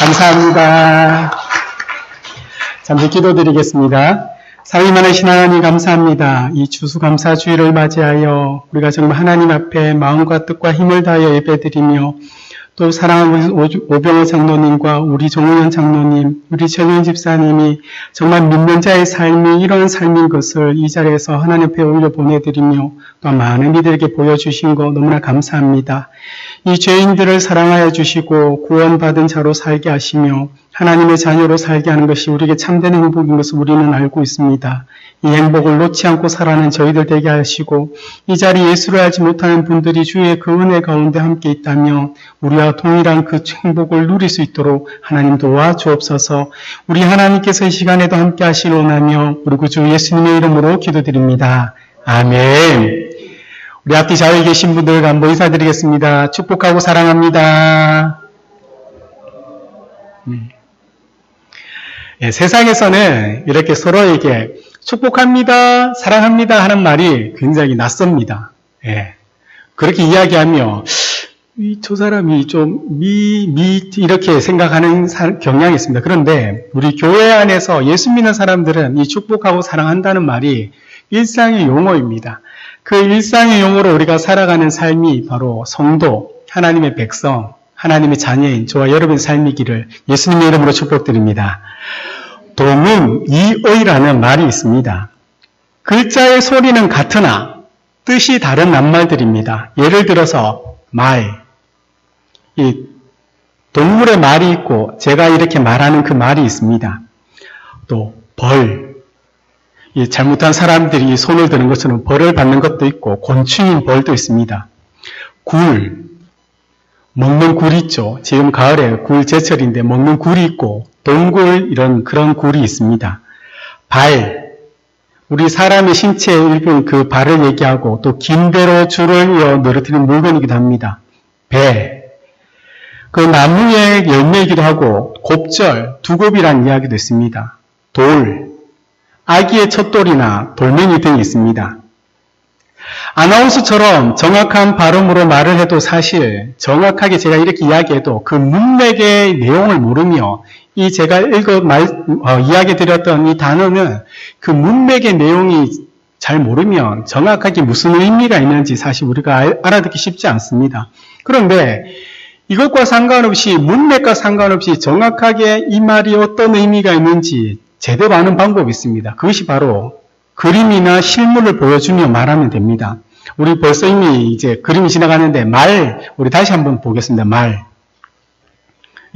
감사합니다. 잠시 기도드리겠습니다. 사위만하신 하나님 감사합니다. 이 주수감사주의를 맞이하여 우리가 정말 하나님 앞에 마음과 뜻과 힘을 다하여 예배드리며 또 사랑하는 오병호 장로님과 우리 정우현 장로님, 우리 전현 집사님이 정말 믿는 자의 삶이 이런 삶인 것을 이 자리에서 하나님 앞에 올려 보내드리며 또 많은 이들에게 보여주신 거 너무나 감사합니다. 이 죄인들을 사랑하여 주시고 구원받은 자로 살게 하시며 하나님의 자녀로 살게 하는 것이 우리에게 참된 행복인 것을 우리는 알고 있습니다. 이 행복을 놓지 않고 살아가는 저희들 되게 하시고 이 자리 예수를 알지 못하는 분들이 주의 그 은혜 가운데 함께 있다면 우리와 동일한 그 행복을 누릴 수 있도록 하나님 도와주옵소서 우리 하나님께서 이 시간에도 함께 하시길 원하며 우리 구주 예수님의 이름으로 기도드립니다. 아멘 우리 앞뒤 좌우에 계신 분들 간부 인사드리겠습니다. 축복하고 사랑합니다. 음. 예, 세상에서는 이렇게 서로에게 축복합니다, 사랑합니다 하는 말이 굉장히 낯섭니다. 예, 그렇게 이야기하며 저 사람이 좀 미, 미 이렇게 생각하는 경향이 있습니다. 그런데 우리 교회 안에서 예수 믿는 사람들은 이 축복하고 사랑한다는 말이 일상의 용어입니다. 그 일상의 용어로 우리가 살아가는 삶이 바로 성도, 하나님의 백성, 하나님의 자녀인 저와 여러분의 삶이기를 예수님의 이름으로 축복드립니다. 도문 이의라는 말이 있습니다. 글자의 소리는 같으나 뜻이 다른 낱말들입니다. 예를 들어서 말, 이 동물의 말이 있고 제가 이렇게 말하는 그 말이 있습니다. 또 벌, 이 잘못한 사람들이 손을 드는 것처럼 벌을 받는 것도 있고 곤충인 벌도 있습니다. 굴, 먹는 굴 있죠. 지금 가을에 굴 제철인데 먹는 굴이 있고 동굴 이런 그런 굴이 있습니다. 발 우리 사람의 신체의 일부분 그 발을 얘기하고 또 긴 배로 줄을 이어 늘어뜨리는 물건이기도 합니다. 배. 그 나무의 열매이기도 하고 곱절, 두곱이란 이야기도 있습니다. 돌, 아기의 첫돌이나 돌멩이 등이 있습니다. 아나운서처럼 정확한 발음으로 말을 해도 사실 정확하게 제가 이렇게 이야기해도 그 문맥의 내용을 모르며 이 제가 읽어 말, 어, 이야기 드렸던 이 단어는 그 문맥의 내용이 잘 모르면 정확하게 무슨 의미가 있는지 사실 우리가 알, 알아듣기 쉽지 않습니다. 그런데 이것과 상관없이 문맥과 상관없이 정확하게 이 말이 어떤 의미가 있는지 제대로 아는 방법이 있습니다. 그것이 바로 그림이나 실물을 보여주며 말하면 됩니다. 우리 벌써 이미 이제 그림이 지나가는데 말, 우리 다시 한번 보겠습니다. 말.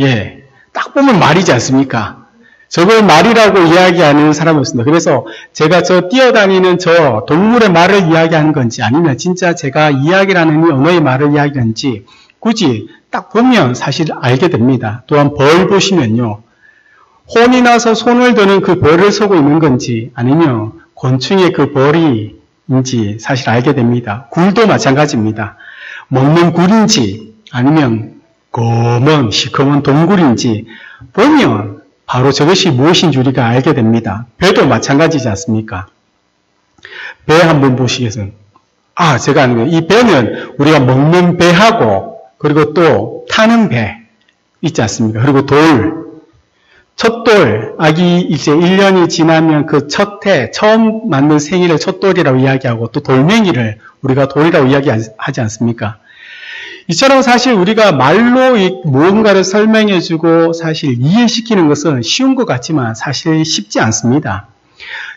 예. 딱 보면 말이지 않습니까? 저걸 말이라고 이야기하는 사람이 없습니다. 그래서 제가 저 뛰어다니는 저 동물의 말을 이야기하는 건지 아니면 진짜 제가 이야기라는 이 언어의 말을 이야기하는지 굳이 딱 보면 사실 알게 됩니다. 또한 벌 보시면요. 혼이 나서 손을 드는 그 벌을 서고 있는 건지 아니면 곤충의 그 벌이인지 사실 알게 됩니다. 굴도 마찬가지입니다. 먹는 굴인지 아니면 검은 시커먼 동굴인지 보면 바로 저것이 무엇인지 우리가 알게 됩니다. 배도 마찬가지지 않습니까? 배 한번 보시겠습니까? 아, 제가 아는 거예요. 이 배는 우리가 먹는 배하고 그리고 또 타는 배 있지 않습니까? 그리고 돌, 첫돌, 아기 이제 1년이 지나면 그 첫 해, 처음 맞는 생일을 첫돌이라고 이야기하고 또 돌멩이를 우리가 돌이라고 이야기하지 않습니까? 이처럼 사실 우리가 말로 무언가를 설명해주고 사실 이해시키는 것은 쉬운 것 같지만 사실 쉽지 않습니다.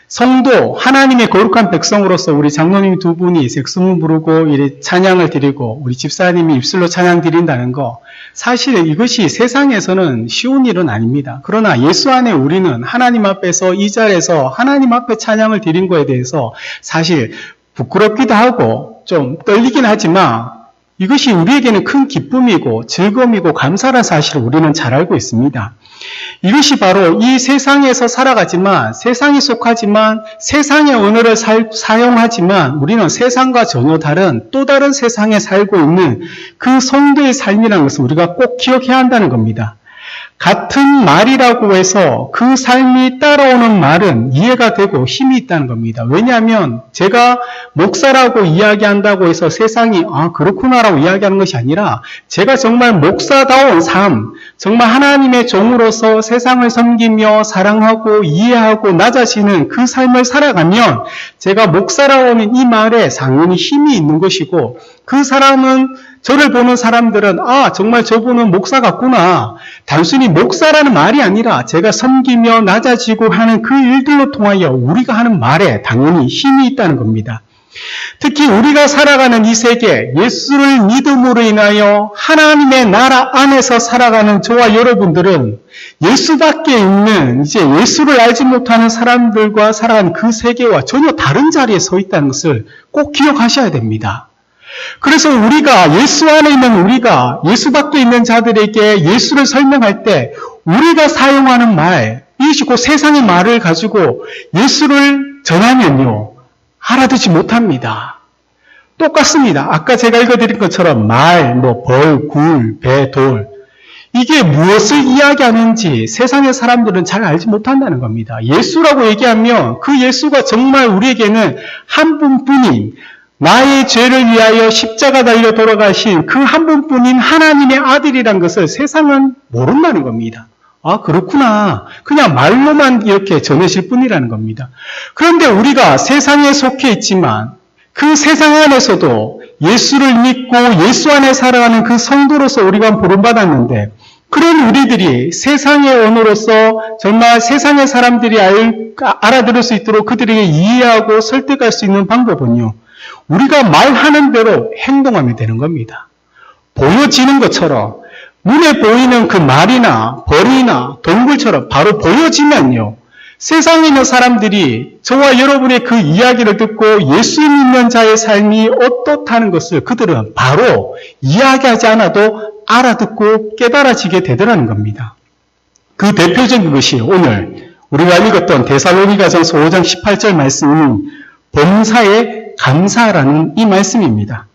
성도, 하나님의 거룩한 백성으로서 우리 장로님 두 분이 색소문 부르고 이래 찬양을 드리고 우리 집사님이 입술로 찬양 드린다는 거 사실 이것이 세상에서는 쉬운 일은 아닙니다. 그러나 예수 안에 우리는 하나님 앞에서 이 자리에서 하나님 앞에 찬양을 드린 거에 대해서 사실 부끄럽기도 하고 좀 떨리긴 하지만 이것이 우리에게는 큰 기쁨이고 즐거움이고 감사한 사실을 우리는 잘 알고 있습니다. 이것이 바로 이 세상에서 살아가지만 세상에 속하지만 세상의 언어를 사, 사용하지만 우리는 세상과 전혀 다른 또 다른 세상에 살고 있는 그 성도의 삶이라는 것을 우리가 꼭 기억해야 한다는 겁니다. 같은 말이라고 해서 그 삶이 따라오는 말은 이해가 되고 힘이 있다는 겁니다. 왜냐하면 제가 목사라고 이야기한다고 해서 세상이 아 그렇구나라고 이야기하는 것이 아니라 제가 정말 목사다운 삶, 정말 하나님의 종으로서 세상을 섬기며 사랑하고 이해하고 나 자신은 그 삶을 살아가면 제가 목사라고 하는 이 말에 상당히 힘이 있는 것이고 그 사람은 저를 보는 사람들은 아 정말 저분은 목사 같구나. 단순히 목사라는 말이 아니라 제가 섬기며 낮아지고 하는 그 일들로 통하여 우리가 하는 말에 당연히 힘이 있다는 겁니다. 특히 우리가 살아가는 이 세계, 예수를 믿음으로 인하여 하나님의 나라 안에서 살아가는 저와 여러분들은 예수 밖에 있는 이제 예수를 알지 못하는 사람들과 살아가는 그 세계와 전혀 다른 자리에 서 있다는 것을 꼭 기억하셔야 됩니다. 그래서 우리가 예수 안에 있는 우리가 예수 밖에 있는 자들에게 예수를 설명할 때 우리가 사용하는 말, 이것이 곧 세상의 말을 가지고 예수를 전하면요. 알아듣지 못합니다. 똑같습니다. 아까 제가 읽어드린 것처럼 말, 뭐 벌, 굴, 배, 돌 이게 무엇을 이야기하는지 세상의 사람들은 잘 알지 못한다는 겁니다. 예수라고 얘기하면 그 예수가 정말 우리에게는 한 분뿐인 나의 죄를 위하여 십자가 달려 돌아가신 그 한 분뿐인 하나님의 아들이란 것을 세상은 모른다는 겁니다. 아, 그렇구나. 그냥 말로만 이렇게 전해질 뿐이라는 겁니다. 그런데 우리가 세상에 속해 있지만 그 세상 안에서도 예수를 믿고 예수 안에 살아가는 그 성도로서 우리가 부름받았는데 그런 우리들이 세상의 언어로서 정말 세상의 사람들이 알, 알아들을 수 있도록 그들에게 이해하고 설득할 수 있는 방법은요. 우리가 말하는 대로 행동하면 되는 겁니다. 보여지는 것처럼 눈에 보이는 그 말이나 벌이나 동굴처럼 바로 보여지면요. 세상에 있는 사람들이 저와 여러분의 그 이야기를 듣고 예수 믿는 자의 삶이 어떻다는 것을 그들은 바로 이야기하지 않아도 알아듣고 깨달아지게 되더라는 겁니다. 그 대표적인 것이 오늘 우리가 읽었던 데살로니가전서 5장 18절 말씀은 범사에 감사라는 이 말씀입니다.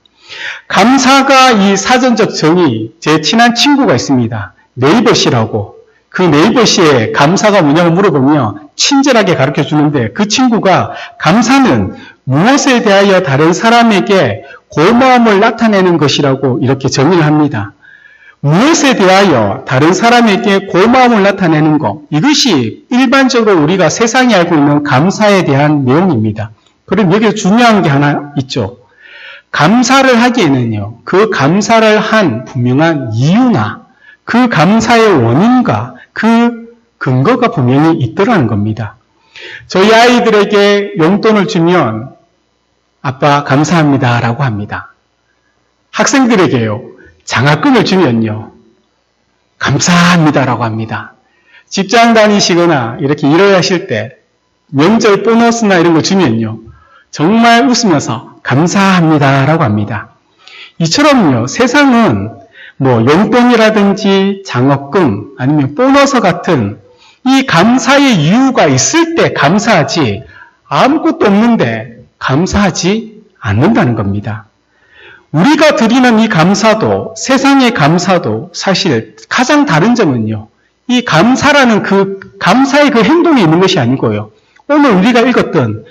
감사가 이 사전적 정의, 제 친한 친구가 있습니다. 네이버 씨라고. 그 네이버 씨의 감사가 뭐냐고 물어보면 친절하게 가르쳐 주는데 그 친구가 감사는 무엇에 대하여 다른 사람에게 고마움을 나타내는 것이라고 이렇게 정의를 합니다. 무엇에 대하여 다른 사람에게 고마움을 나타내는 것, 이것이 일반적으로 우리가 세상에 알고 있는 감사에 대한 내용입니다. 그럼 여기에 중요한 게 하나 있죠. 감사를 하기에는요, 그 감사를 한 분명한 이유나 그 감사의 원인과 그 근거가 분명히 있더라는 겁니다. 저희 아이들에게 용돈을 주면 아빠 감사합니다 라고 합니다. 학생들에게요, 장학금을 주면요, 감사합니다 라고 합니다. 직장 다니시거나 이렇게 일을 하실 때 명절 보너스나 이런 거 주면요, 정말 웃으면서 감사합니다라고 합니다. 이처럼요, 세상은 뭐 용돈이라든지 장학금 아니면 보너스 같은 이 감사의 이유가 있을 때 감사하지 아무것도 없는데 감사하지 않는다는 겁니다. 우리가 드리는 이 감사도 세상의 감사도 사실 가장 다른 점은요. 이 감사라는 그 감사의 그 행동이 있는 것이 아니고요. 오늘 우리가 읽었던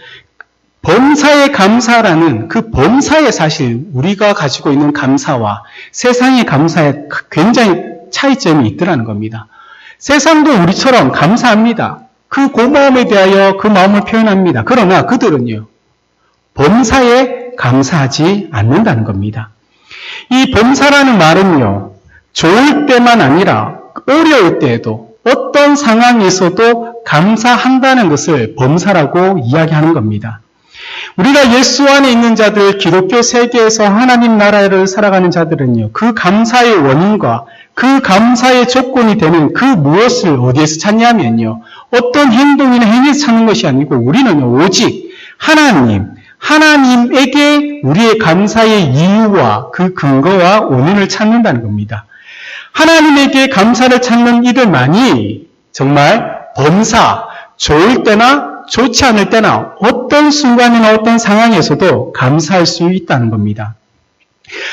범사의 감사라는 그 범사에 사실 우리가 가지고 있는 감사와 세상의 감사에 굉장히 차이점이 있더라는 겁니다. 세상도 우리처럼 감사합니다. 그 고마움에 대하여 그 마음을 표현합니다. 그러나 그들은요, 범사에 감사하지 않는다는 겁니다. 이 범사라는 말은요, 좋을 때만 아니라 어려울 때에도 어떤 상황에서도 감사한다는 것을 범사라고 이야기하는 겁니다. 우리가 예수 안에 있는 자들, 기독교 세계에서 하나님 나라를 살아가는 자들은요, 그 감사의 원인과 그 감사의 조건이 되는 그 무엇을 어디에서 찾냐면요, 어떤 행동이나 행위에서 찾는 것이 아니고 우리는 오직 하나님, 하나님에게 우리의 감사의 이유와 그 근거와 원인을 찾는다는 겁니다. 하나님에게 감사를 찾는 이들만이 정말 범사, 좋을 때나 좋지 않을 때나 어떤 순간이나 어떤 상황에서도 감사할 수 있다는 겁니다.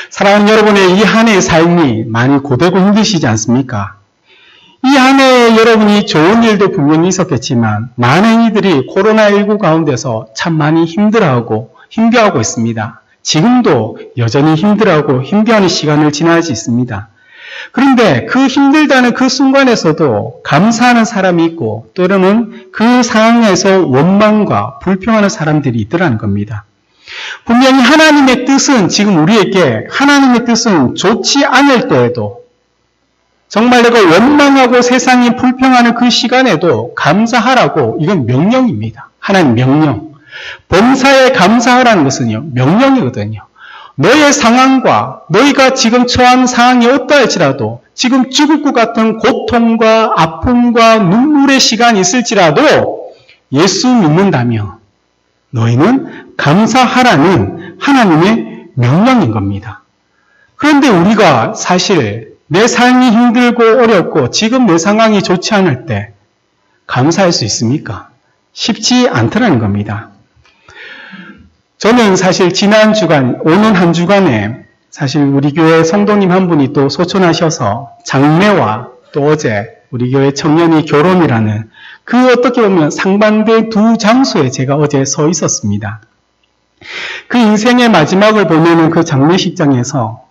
사랑하는 여러분의 이 한 해의 삶이 많이 고되고 힘드시지 않습니까? 이한 물론 여러분이 좋은 일도 분명히 있었겠지만 많은 이들이 코로나19 가운데서 참 많이 힘들어하고 힘겨워하고 있습니다. 지금도 여전히 힘들어하고 힘겨워하는 시간을 지나지 있습니다. 그런데 그 힘들다는 그 순간에서도 감사하는 사람이 있고 또는 그 상황에서 원망과 불평하는 사람들이 있더라는 겁니다. 분명히 하나님의 뜻은 지금 우리에게 하나님의 뜻은 좋지 않을 때에도 정말 내가 원망하고 세상이 불평하는 그 시간에도 감사하라고 이건 명령입니다. 하나님 명령. 범사에 감사하라는 것은요, 명령이거든요. 너의 상황과 너희가 지금 처한 상황이 어떠할지라도 지금 죽을 것 같은 고통과 아픔과 눈물의 시간이 있을지라도 예수 믿는다면 너희는 감사하라는 하나님의 명령인 겁니다. 그런데 우리가 사실 내 삶이 힘들고 어렵고 지금 내 상황이 좋지 않을 때 감사할 수 있습니까? 쉽지 않더라는 겁니다. 저는 사실 지난 주간, 오는 한 주간에 사실 우리 교회 성도님 한 분이 또 소천하셔서 장례와 또 어제 우리 교회 청년이 결혼이라는 그 어떻게 보면 상반된 두 장소에 제가 어제 서 있었습니다. 그 인생의 마지막을 보내는 그 장례식장에서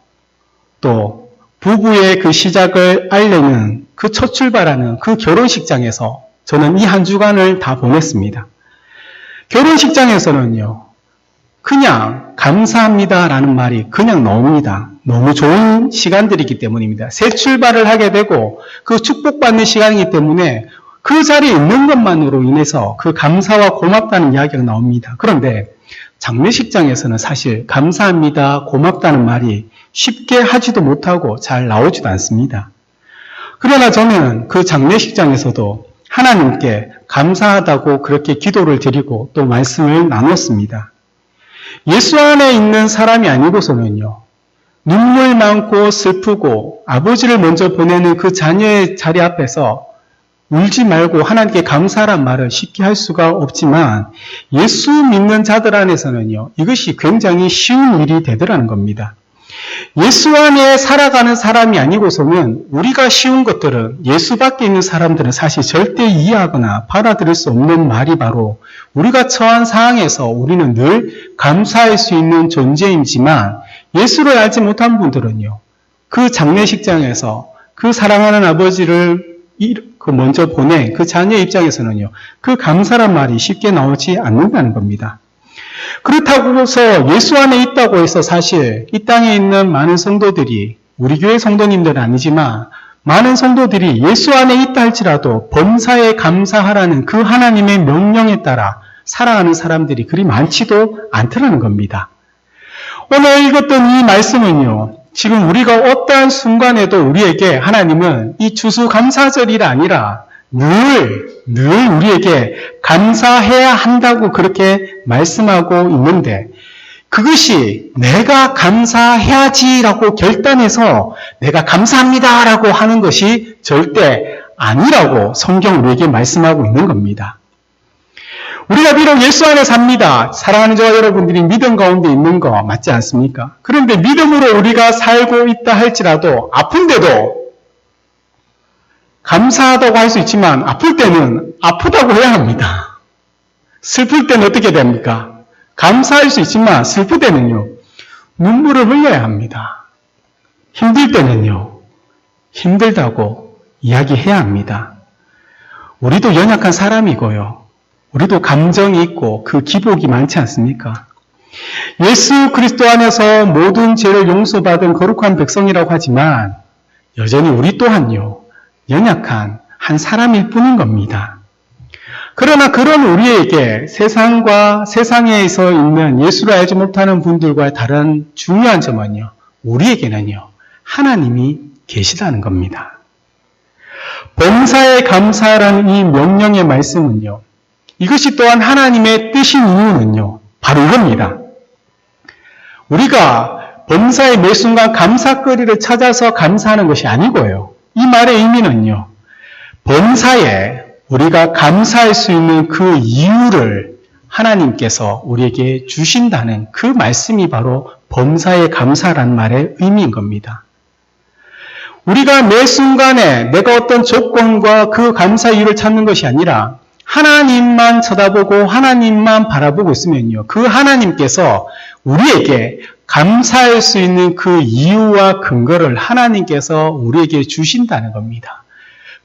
또 부부의 그 시작을 알리는 그 첫 출발하는 그 결혼식장에서 저는 이 한 주간을 다 보냈습니다. 결혼식장에서는요, 그냥 감사합니다라는 말이 그냥 나옵니다. 너무 좋은 시간들이기 때문입니다. 새 출발을 하게 되고 그 축복받는 시간이기 때문에 그 자리에 있는 것만으로 인해서 그 감사와 고맙다는 이야기가 나옵니다. 그런데 장례식장에서는 사실 감사합니다, 고맙다는 말이 쉽게 하지도 못하고 잘 나오지도 않습니다. 그러나 저는 그 장례식장에서도 하나님께 감사하다고 그렇게 기도를 드리고 또 말씀을 나눴습니다. 예수 안에 있는 사람이 아니고서는요, 눈물 많고 슬프고 아버지를 먼저 보내는 그 자녀의 자리 앞에서 울지 말고 하나님께 감사란 말을 쉽게 할 수가 없지만 예수 믿는 자들 안에서는요, 이것이 굉장히 쉬운 일이 되더라는 겁니다. 예수 안에 살아가는 사람이 아니고서는 우리가 쉬운 것들은 예수 밖에 있는 사람들은 사실 절대 이해하거나 받아들일 수 없는 말이 바로 우리가 처한 상황에서 우리는 늘 감사할 수 있는 존재이지만 예수를 알지 못한 분들은요. 그 장례식장에서 그 사랑하는 아버지를 그 먼저 보낸 그 자녀 입장에서는요. 그 감사란 말이 쉽게 나오지 않는다는 겁니다. 그렇다고 해서 예수 안에 있다고 해서 사실 이 땅에 있는 많은 성도들이 우리 교회 성도님들은 아니지만 많은 성도들이 예수 안에 있다 할지라도 범사에 감사하라는 그 하나님의 명령에 따라 살아가는 사람들이 그리 많지도 않더라는 겁니다. 오늘 읽었던 이 말씀은요, 지금 우리가 어떠한 순간에도 우리에게 하나님은 이 추수감사절이 아니라 늘, 늘 우리에게 감사해야 한다고 그렇게 말씀하고 있는데, 그것이 내가 감사해야지라고 결단해서 내가 감사합니다라고 하는 것이 절대 아니라고 성경 우리에게 말씀하고 있는 겁니다. 우리가 비록 예수 안에 삽니다. 사랑하는 저와 여러분들이 믿음 가운데 있는 거 맞지 않습니까? 그런데 믿음으로 우리가 살고 있다 할지라도 아픈데도 감사하다고 할 수 있지만 아플 때는 아프다고 해야 합니다. 슬플 때는 어떻게 됩니까? 감사할 수 있지만 슬플 때는요. 눈물을 흘려야 합니다. 힘들 때는요. 힘들다고 이야기해야 합니다. 우리도 연약한 사람이고요. 우리도 감정이 있고 그 기복이 많지 않습니까? 예수 그리스도 안에서 모든 죄를 용서받은 거룩한 백성이라고 하지만 여전히 우리 또한요. 연약한 한 사람일 뿐인 겁니다. 그러나 그런 우리에게 세상과 세상에서 있는 예수를 알지 못하는 분들과의 다른 중요한 점은요. 우리에게는요. 하나님이 계시다는 겁니다. 범사에 감사라는 이 명령의 말씀은요. 이것이 또한 하나님의 뜻인 이유는요. 바로 이겁니다. 우리가 범사의 매 순간 감사거리를 찾아서 감사하는 것이 아니고요. 이 말의 의미는요. 범사에 우리가 감사할 수 있는 그 이유를 하나님께서 우리에게 주신다는 그 말씀이 바로 범사에 감사란 말의 의미인 겁니다. 우리가 매 순간에 내가 어떤 조건과 그 감사 이유를 찾는 것이 아니라 하나님만 쳐다보고 하나님만 바라보고 있으면요. 그 하나님께서 우리에게 감사할 수 있는 그 이유와 근거를 하나님께서 우리에게 주신다는 겁니다.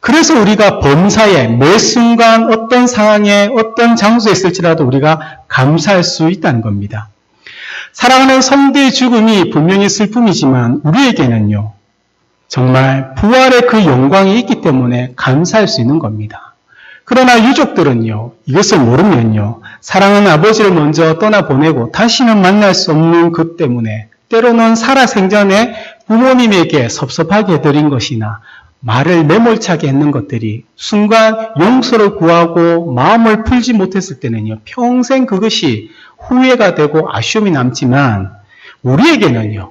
그래서 우리가 범사에 매 순간 어떤 상황에 어떤 장소에 있을지라도 우리가 감사할 수 있다는 겁니다. 사랑하는 성대의 죽음이 분명히 슬픔이지만 우리에게는요. 정말 부활의 그 영광이 있기 때문에 감사할 수 있는 겁니다. 그러나 유족들은요, 이것을 모르면요, 사랑하는 아버지를 먼저 떠나보내고 다시는 만날 수 없는 것 때문에 때로는 살아생전에 부모님에게 섭섭하게 드린 것이나 말을 매몰차게 했는 것들이 순간 용서를 구하고 마음을 풀지 못했을 때는요, 평생 그것이 후회가 되고 아쉬움이 남지만 우리에게는요,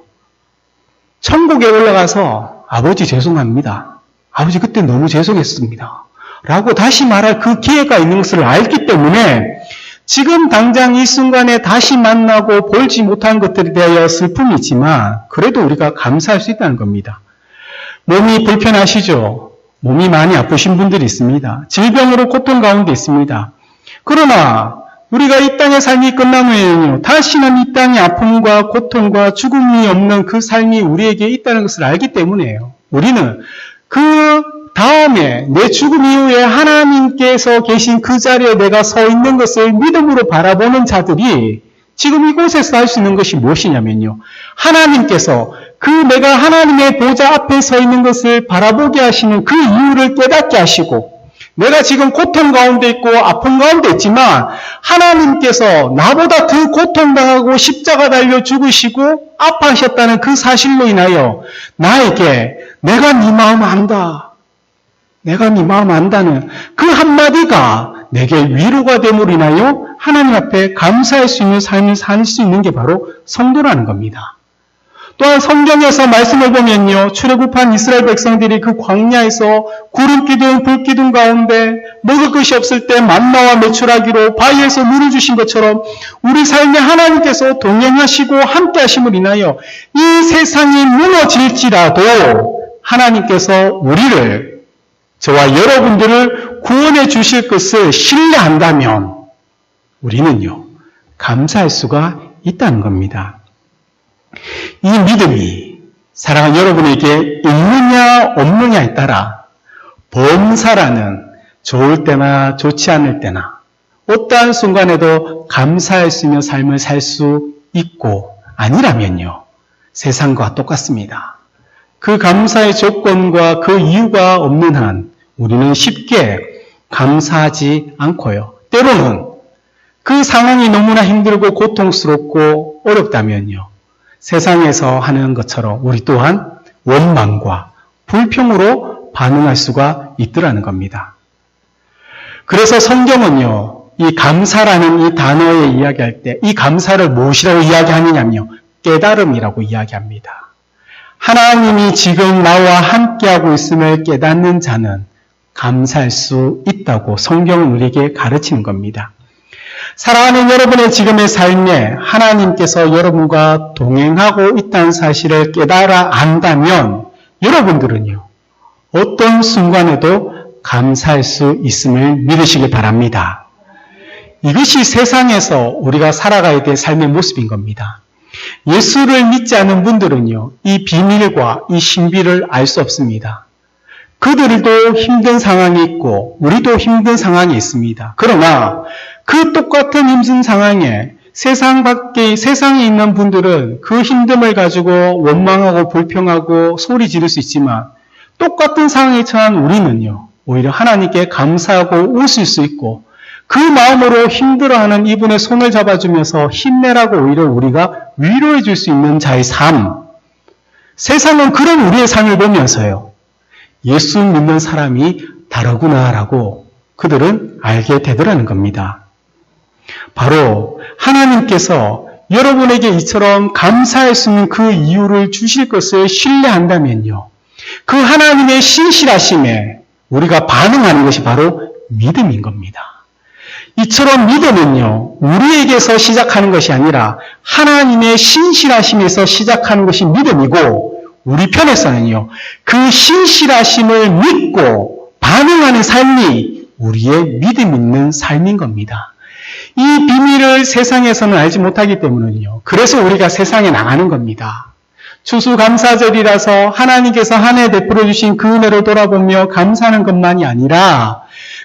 천국에 올라가서 아버지 죄송합니다. 아버지 그때 너무 죄송했습니다. 라고 다시 말할 그 기회가 있는 것을 알기 때문에 지금 당장 이 순간에 다시 만나고 볼지 못한 것들에 대하여 슬픔이지만 그래도 우리가 감사할 수 있다는 겁니다. 몸이 불편하시죠? 몸이 많이 아프신 분들이 있습니다. 질병으로 고통 가운데 있습니다. 그러나 우리가 이 땅의 삶이 끝난 후에는요, 다시는 이 땅의 아픔과 고통과 죽음이 없는 그 삶이 우리에게 있다는 것을 알기 때문에요. 우리는 그 다음에 내 죽음 이후에 하나님께서 계신 그 자리에 내가 서 있는 것을 믿음으로 바라보는 자들이 지금 이곳에서 할 수 있는 것이 무엇이냐면요. 하나님께서 그 내가 하나님의 보좌 앞에 서 있는 것을 바라보게 하시는 그 이유를 깨닫게 하시고 내가 지금 고통 가운데 있고 아픔 가운데 있지만 하나님께서 나보다 더 고통당하고 십자가 달려 죽으시고 아파하셨다는 그 사실로 인하여 나에게 내가 네 마음 안다. 내가 네 마음 안다는 그 한마디가 내게 위로가 됨으로 인하여 하나님 앞에 감사할 수 있는 삶을 살 수 있는 게 바로 성도라는 겁니다. 또한 성경에서 말씀을 보면요. 출애굽한 이스라엘 백성들이 그 광야에서 구름 기둥, 불 기둥 가운데 먹을 것이 없을 때 만나와 매출하기로 바위에서 물을 주신 것처럼 우리 삶에 하나님께서 동행하시고 함께 하심을 인하여 이 세상이 무너질지라도 하나님께서 우리를 저와 여러분들을 구원해 주실 것을 신뢰한다면 우리는요. 감사할 수가 있다는 겁니다. 이 믿음이 사랑하는 여러분에게 있느냐 없느냐에 따라 범사라는 좋을 때나 좋지 않을 때나 어떠한 순간에도 감사할 수 있는 삶을 살 수 있고 아니라면요. 세상과 똑같습니다. 그 감사의 조건과 그 이유가 없는 한 우리는 쉽게 감사하지 않고요. 때로는 그 상황이 너무나 힘들고 고통스럽고 어렵다면요. 세상에서 하는 것처럼 우리 또한 원망과 불평으로 반응할 수가 있더라는 겁니다. 그래서 성경은요, 이 감사라는 이 단어에 이야기할 때 이 감사를 무엇이라고 이야기하느냐면요, 깨달음이라고 이야기합니다. 하나님이 지금 나와 함께하고 있음을 깨닫는 자는 감사할 수 있다고 성경은 우리에게 가르치는 겁니다. 사랑하는 여러분의 지금의 삶에 하나님께서 여러분과 동행하고 있다는 사실을 깨달아 안다면 여러분들은요, 어떤 순간에도 감사할 수 있음을 믿으시길 바랍니다. 이것이 세상에서 우리가 살아가야 될 삶의 모습인 겁니다. 예수를 믿지 않은 분들은요, 이 비밀과 이 신비를 알 수 없습니다. 그들도 힘든 상황이 있고, 우리도 힘든 상황이 있습니다. 그러나, 그 똑같은 힘든 상황에 세상 밖에, 세상에 있는 분들은 그 힘듦을 가지고 원망하고 불평하고 소리 지를 수 있지만 똑같은 상황에 처한 우리는요, 오히려 하나님께 감사하고 웃을 수 있고 그 마음으로 힘들어하는 이분의 손을 잡아주면서 힘내라고 오히려 우리가 위로해 줄 수 있는 자의 삶. 세상은 그런 우리의 삶을 보면서요, 예수 믿는 사람이 다르구나라고 그들은 알게 되더라는 겁니다. 바로 하나님께서 여러분에게 이처럼 감사할 수 있는 그 이유를 주실 것을 신뢰한다면요. 그 하나님의 신실하심에 우리가 반응하는 것이 바로 믿음인 겁니다. 이처럼 믿음은요, 우리에게서 시작하는 것이 아니라 하나님의 신실하심에서 시작하는 것이 믿음이고, 우리 편에서는요, 그 신실하심을 믿고 반응하는 삶이 우리의 믿음 있는 삶인 겁니다. 이 비밀을 세상에서는 알지 못하기 때문은요. 그래서 우리가 세상에 나가는 겁니다. 추수감사절이라서 하나님께서 한 해 베풀어 주신 그 은혜를 돌아보며 감사하는 것만이 아니라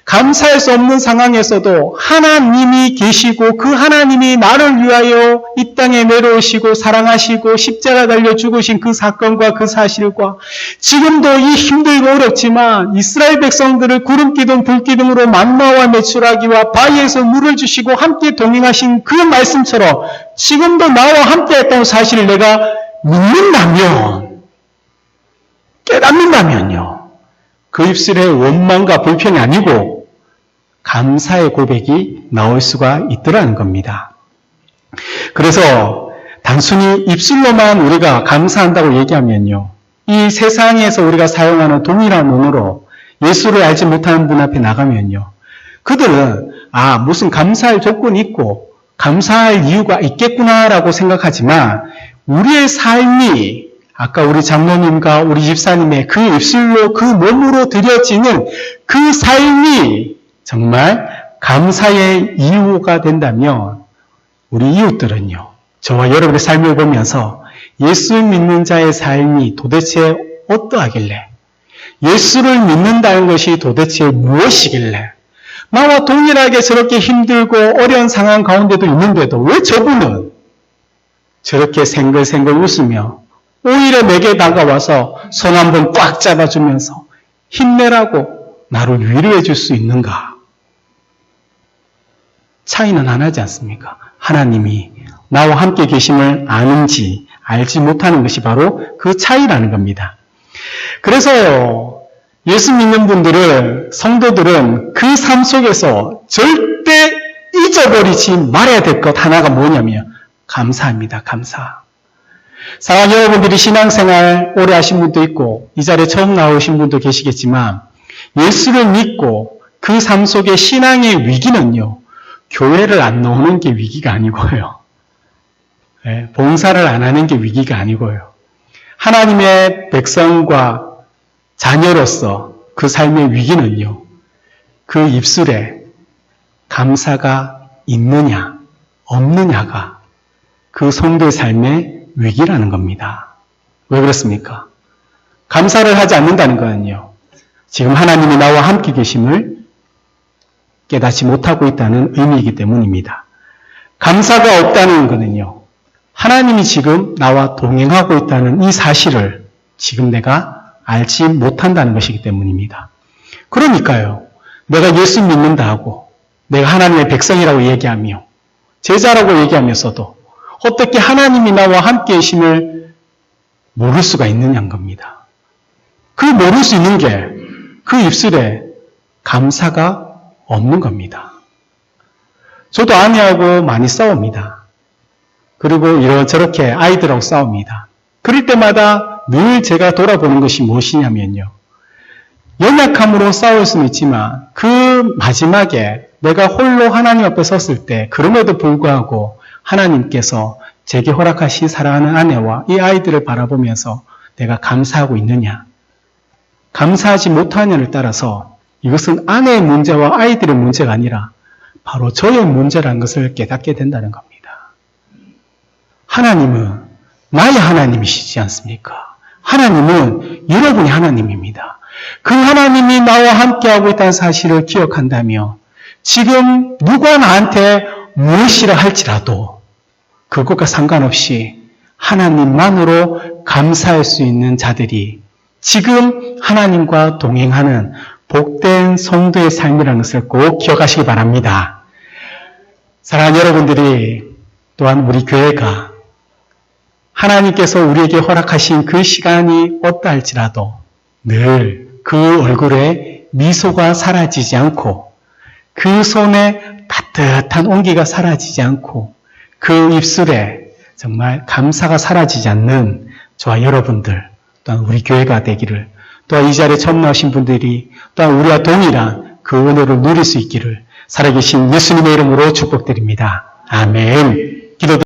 감사할 수 없는 상황에서도 하나님이 계시고 그 하나님이 나를 위하여 이 땅에 내려오시고 사랑하시고 십자가 달려 죽으신 그 사건과 그 사실과 지금도 이 힘들고 어렵지만 이스라엘 백성들을 구름 기둥 불 기둥으로 만나와 매출하기와 바위에서 물을 주시고 함께 동행하신 그 말씀처럼 지금도 나와 함께 했던 사실을 내가 믿는다면 깨닫는다면요. 그 입술에 원망과 불평이 아니고 감사의 고백이 나올 수가 있더라는 겁니다. 그래서 단순히 입술로만 우리가 감사한다고 얘기하면요. 이 세상에서 우리가 사용하는 동일한 언어로 예수를 알지 못하는 분 앞에 나가면요. 그들은 아 무슨 감사할 조건이 있고 감사할 이유가 있겠구나라고 생각하지만 우리의 삶이 아까 우리 장로님과 우리 집사님의 그 입술로 그 몸으로 드려지는 그 삶이 정말 감사의 이유가 된다면 우리 이웃들은요. 저와 여러분의 삶을 보면서 예수 믿는 자의 삶이 도대체 어떠하길래 예수를 믿는다는 것이 도대체 무엇이길래 나와 동일하게 저렇게 힘들고 어려운 상황 가운데도 있는데도 왜 저분은 저렇게 생글생글 웃으며 오히려 내게 다가와서 손 한 번 꽉 잡아주면서 힘내라고 나를 위로해 줄 수 있는가? 차이는 하나지 않습니까? 하나님이 나와 함께 계심을 아는지 알지 못하는 것이 바로 그 차이라는 겁니다. 그래서 예수 믿는 분들은, 성도들은 그 삶 속에서 절대 잊어버리지 말아야 될 것 하나가 뭐냐면, 감사합니다. 감사. 사랑하는 여러분들이 신앙생활 오래 하신 분도 있고, 이 자리에 처음 나오신 분도 계시겠지만, 예수를 믿고 그 삶 속에 신앙의 위기는요, 교회를 안 나오는 게 위기가 아니고요. 예, 봉사를 안 하는 게 위기가 아니고요. 하나님의 백성과 자녀로서 그 삶의 위기는요, 그 입술에 감사가 있느냐, 없느냐가 그 성도의 삶의 위기라는 겁니다. 왜 그렇습니까? 감사를 하지 않는다는 거는요, 지금 하나님이 나와 함께 계심을 깨닫지 못하고 있다는 의미이기 때문입니다. 감사가 없다는 것은요, 하나님이 지금 나와 동행하고 있다는 이 사실을 지금 내가 알지 못한다는 것이기 때문입니다. 그러니까요, 내가 예수 믿는다 하고, 내가 하나님의 백성이라고 얘기하며, 제자라고 얘기하면서도, 어떻게 하나님이 나와 함께 계심을 모를 수가 있느냐는 겁니다. 그 모를 수 있는 게 그 입술에 감사가 없는 겁니다. 저도 아내하고 많이 싸웁니다. 그리고 이런저렇게 아이들하고 싸웁니다. 그럴 때마다 늘 제가 돌아보는 것이 무엇이냐면요. 연약함으로 싸울 수는 있지만 그 마지막에 내가 홀로 하나님 앞에 섰을 때 그럼에도 불구하고 하나님께서 제게 허락하신 사랑하는 아내와 이 아이들을 바라보면서 내가 감사하고 있느냐 감사하지 못하느냐를 따라서 이것은 아내의 문제와 아이들의 문제가 아니라 바로 저의 문제라는 것을 깨닫게 된다는 겁니다. 하나님은 나의 하나님이시지 않습니까? 하나님은 여러분의 하나님입니다. 그 하나님이 나와 함께하고 있다는 사실을 기억한다며 지금 누가 나한테 무엇이라 할지라도 그것과 상관없이 하나님만으로 감사할 수 있는 자들이 지금 하나님과 동행하는 복된 성도의 삶이라는 것을 꼭 기억하시기 바랍니다. 사랑하는 여러분들이 또한 우리 교회가 하나님께서 우리에게 허락하신 그 시간이 어떠할지라도 늘 그 얼굴에 미소가 사라지지 않고 그 손에 따뜻한 온기가 사라지지 않고 그 입술에 정말 감사가 사라지지 않는 저와 여러분들 또한 우리 교회가 되기를 또한 이 자리에 처음 나오신 분들이 또한 우리와 동일한 그 은혜를 누릴 수 있기를 살아계신 예수님의 이름으로 축복드립니다. 아멘. 기도